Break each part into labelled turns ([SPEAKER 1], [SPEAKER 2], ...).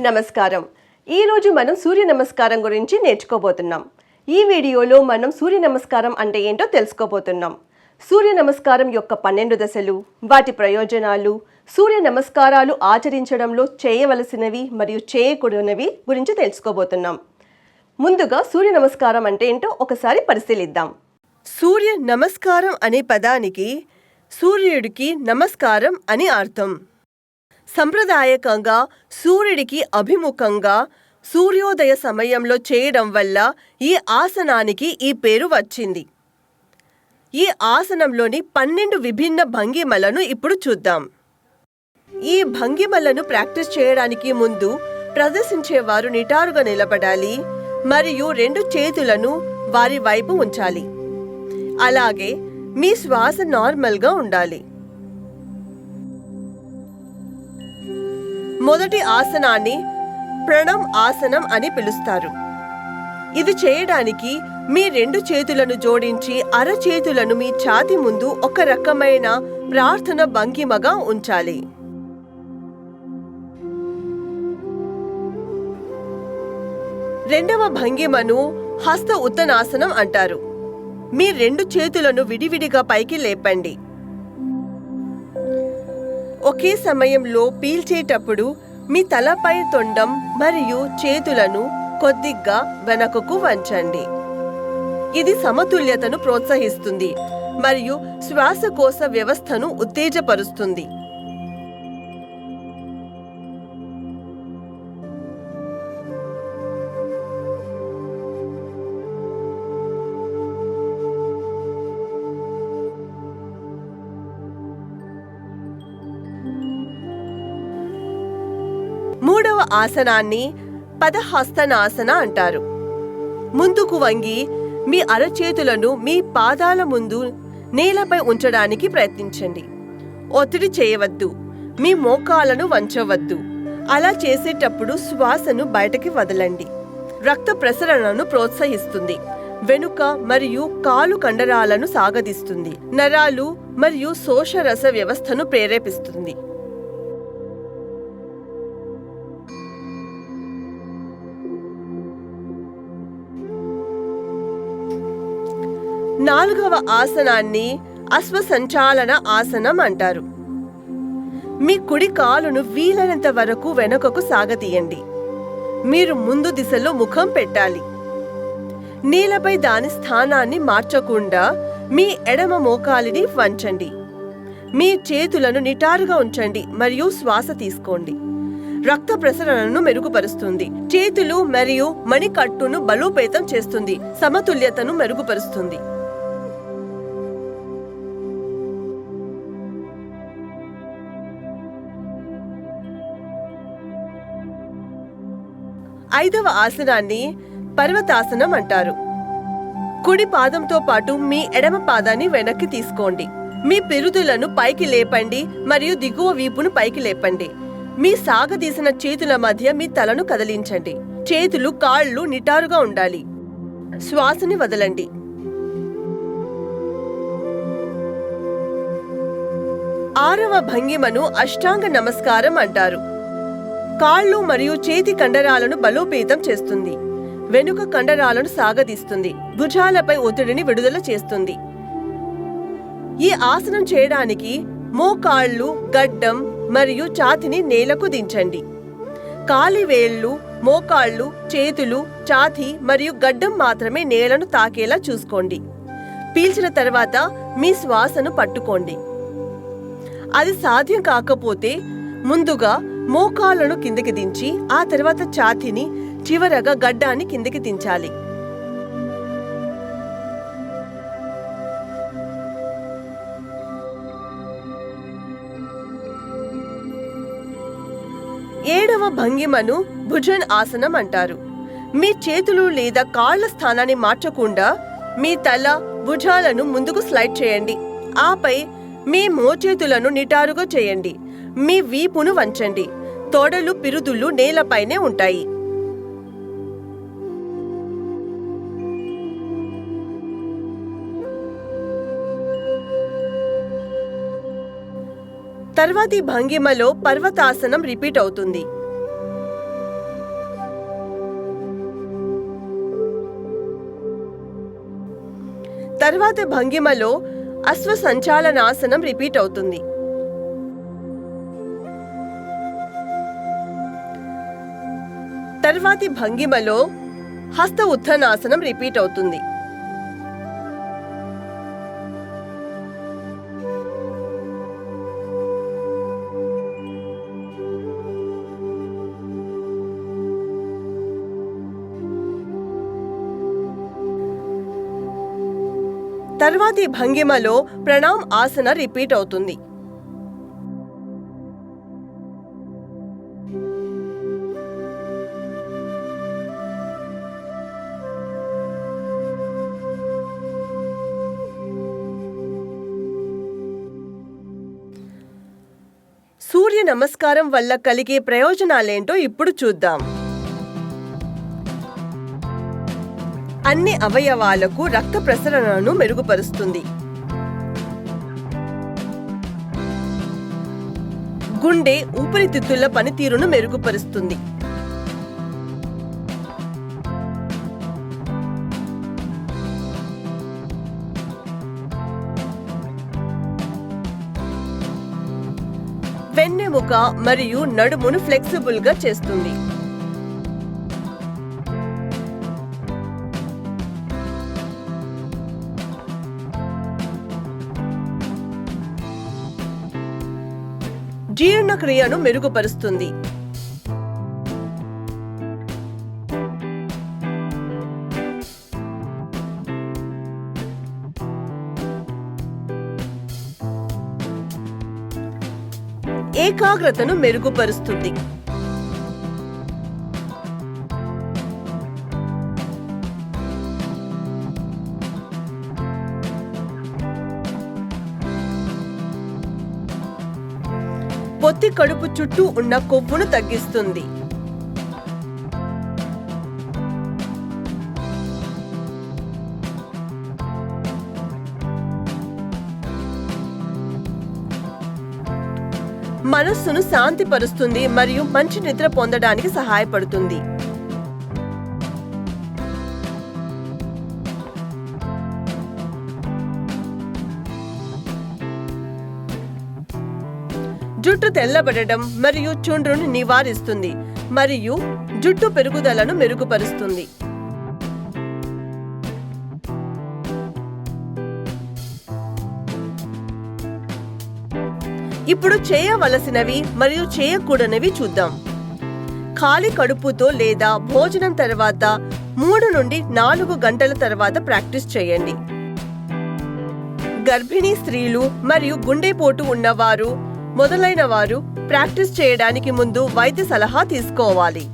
[SPEAKER 1] నమస్కారం. ఈరోజు మనం సూర్య నమస్కారం గురించి నేర్చుకోబోతున్నాం. ఈ వీడియోలో మనం సూర్య నమస్కారం అంటే ఏంటో తెలుసుకోబోతున్నాం. సూర్య నమస్కారం యొక్క పన్నెండు దశలు వాటి ప్రయోజనాలు సూర్య నమస్కారాలు ఆచరించడంలో చేయవలసినవి మరియు చేయకూడనివి గురించి తెలుసుకోబోతున్నాం. ముందుగా సూర్య నమస్కారం అంటే ఏంటో ఒకసారి పరిశీలిద్దాం. సూర్య నమస్కారం అనే పదానికి సూర్యుడికి నమస్కారం అని అర్థం. సంప్రదాయకంగా సూర్యుడికి అభిముఖంగా సూర్యోదయ సమయంలో చేయడం వల్ల ఈ ఆసనానికి ఈ పేరు వచ్చింది. ఈ ఆసనంలోని పన్నెండు విభిన్న భంగిమలను ఇప్పుడు చూద్దాం. ఈ భంగిమలను ప్రాక్టీస్ చేయడానికి ముందు ప్రదర్శించేవారు నిటారుగా నిలబడాలి మరియు రెండు చేతులను వారి వైపు ఉంచాలి. అలాగే మీ శ్వాస నార్మల్గా ఉండాలి. మొదటి ఆసనాన్ని ప్రణం ఆసనం అని పిలుస్తారు. ఇది చేయడానికి మీ రెండు చేతులను జోడించి అరచేతులను మీ ఛాతి ముందు ఒక రకమైన ప్రార్థన భంగిమగా ఉంచాలి. రెండవ భంగిమను హస్త ఉత్తనాసనం అంటారు. మీ రెండు చేతులను విడివిడిగా పైకి లేపండి. ఒకే సమయంలో పీల్చేటప్పుడు మీ తలపై తొండం మరియు చేతులను కొద్దిగా వెనకకు వంచండి. ఇది సమతుల్యతను ప్రోత్సహిస్తుంది మరియు శ్వాసకోశ వ్యవస్థను ఉత్తేజపరుస్తుంది. ఆసనాన్ని పదహస్తనాసన అంటారు. ముందుకు వంగి మీ అరచేతులను మీ పాదాల ముందు నేలపై ఉంచడానికి ప్రయత్నించండి. ఒత్తిడి చేయవద్దు. మీ మోకాలను వంచవద్దు. అలా చేసేటప్పుడు శ్వాసను బయటకి వదలండి. రక్త ప్రసరణను ప్రోత్సహిస్తుంది. వెనుక మరియు కాలు కండరాలను సాగదీస్తుంది. నరాలు మరియు శోషరస వ్యవస్థను ప్రేరేపిస్తుంది. నాలుగవ ఆసనాన్ని అశ్వసంచాలన ఆసనం అంటారు. మీ కుడి కాలును వీలైనంత వరకు వెనుకకు సాగతీయండి. మీరు ముందు దిశలో ముఖం పెట్టాలి. నేలపై దాని స్థానాన్ని మార్చకుండా మీ ఎడమ మోకాలిని వంచండి. మీ చేతులను నిటారుగా ఉంచండి మరియు శ్వాస తీసుకోండి. రక్త ప్రసరణను మెరుగుపరుస్తుంది. చేతులు మరియు మణికట్టును బలోపేతం చేస్తుంది. సమతుల్యతను మెరుగుపరుస్తుంది. ఐదవ ఆసనాన్ని పర్వతాసనం అంటారు. కుడి పాదంతో పాటు మీ ఎడమ పాదాన్ని వెనక్కి తీసుకోండి. మీ పిరుదులను పైకి లేపండి మరియు దిగువ వీపును పైకి లేపండి. మీ సాగదీసిన చేతుల మధ్య మీ తలను కదిలించండి. చేతులు కాళ్ళు నిటారుగా ఉండాలి. శ్వాసని వదలండి. ఆరవ భంగిమను అష్టాంగ నమస్కారం అంటారు. కాళ్ళు మరియు చేతి కండరాలను బలోపేతం చేస్తుంది. వెనుక కండరాలను సాగదీస్తుంది. భుజాలపై ఒత్తిడిని విడుదల చేస్తుంది. ఈ ఆసనం చేయడానికి మోకాళ్ళు గడ్డం మరియు ఛాతిని నేలకు దించండి. కాలి వేళ్ళు మోకాళ్ళు చేతులు ఛాతి మరియు గడ్డం మాత్రమే నేలను తాకేలా చూసుకోండి. పీల్చిన తర్వాత మీ శ్వాసను పట్టుకోండి. అది సాధ్యం కాకపోతే ముందుగా మోకాళ్ళను కిందకి దించి ఆ తర్వాత ఛాతీని చివరగా గడ్డాన్ని కిందకి దించాలి. ఏడవ భంగిమను భుజన్ ఆసనం అంటారు. మీ చేతులు లేదా కాళ్ళ స్థానాన్ని మార్చకుండా మీ తల భుజాలను ముందుకు స్లైడ్ చేయండి. ఆపై మీ మోచేతులను నిటారుగా చేయండి. మీ వీపును వంచండి. తోడలు పిరుదులు నేలపైనే ఉంటాయి. తర్వాతి భంగిమలో పర్వతాసనం రిపీట్ అవుతుంది. తర్వాత భంగిమలో అశ్వసంచాలనాసనం రిపీట్ అవుతుంది. తర్వాతి భంగిమలో హస్త ఉత్థనాసనం రిపీట్ అవుతుంది. తర్వాతి భంగిమలో ప్రణామ్ ఆసన రిపీట్ అవుతుంది. నమస్కారం వల్ల కలిగే ప్రయోజనాలేంటో ఇప్పుడు చూద్దాం. అన్ని అవయవాలకు రక్త ప్రసరణను మెరుగుపరుస్తుంది. గుండె ఊపిరితిత్తుల పనితీరును మెరుగుపరుస్తుంది. వెన్నెముక మరియు నడుమును ఫ్లెక్సిబుల్గా చేస్తుంది. జీర్ణక్రియను మెరుగుపరుస్తుంది. ఏకాగ్రతను మెరుగుపరుస్తుంది. పొత్తి కడుపు చుట్టూ ఉన్న కొవ్వును తగ్గిస్తుంది. మనస్సును శాంతిపరుస్తుంది మరియు మంచి నిద్ర పొందడానికి సహాయపడుతుంది. జుట్టు తెల్లబడడం మరియు చుండ్రును నివారిస్తుంది మరియు జుట్టు పెరుగుదలను మెరుగుపరుస్తుంది. ఇప్పుడు చేయవలసినవి మరియు చేయకూడనివి చూద్దాం. ఖాళీ కడుపుతో లేదా భోజనం తర్వాత మూడు నుండి నాలుగు గంటల తర్వాత ప్రాక్టీస్ చేయండి. గర్భిణీ స్త్రీలు మరియు గుండెపోటు ఉన్నవారు మొదలైన వారు ప్రాక్టీస్ చేయడానికి ముందు వైద్య సలహా తీసుకోవాలి.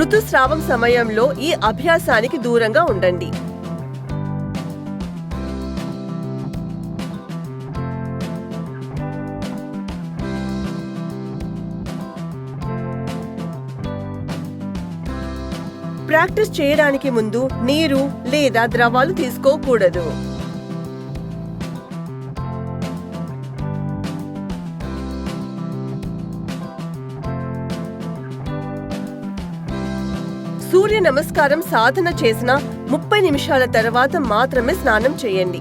[SPEAKER 1] ఋతుస్రావం సమయంలో ఈ అభ్యాసానికి దూరంగా ఉండండి. ప్రాక్టీస్ చేయడానికి ముందు నీరు లేదా ద్రవాలు తీసుకోకూడదు. సూర్య నమస్కారం సాధన చేసిన ముప్పై నిమిషాల తర్వాత మాత్రమే స్నానం చేయండి.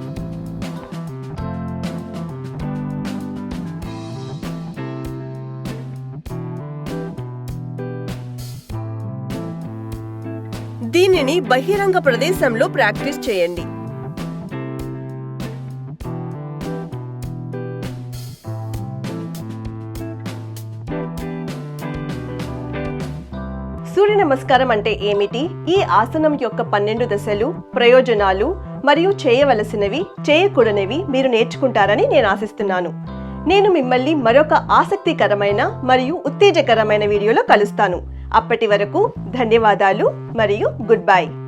[SPEAKER 1] దీనిని బహిరంగ ప్రదేశంలో ప్రాక్టీస్ చేయండి. సూర్య నమస్కారం అంటే ఏమిటి? ఈ ఆసనం యొక్క పన్నెండు దశలు ప్రయోజనాలు మరియు చేయవలసినవి చేయకూడనివి మీరు నేర్చుకుంటారని నేను ఆశిస్తున్నాను. నేను మిమ్మల్ని మరొక ఆసక్తికరమైన మరియు ఉత్తేజకరమైన వీడియోలో కలుస్తాను. అప్పటి వరకు ధన్యవాదాలు మరియు గుడ్ బై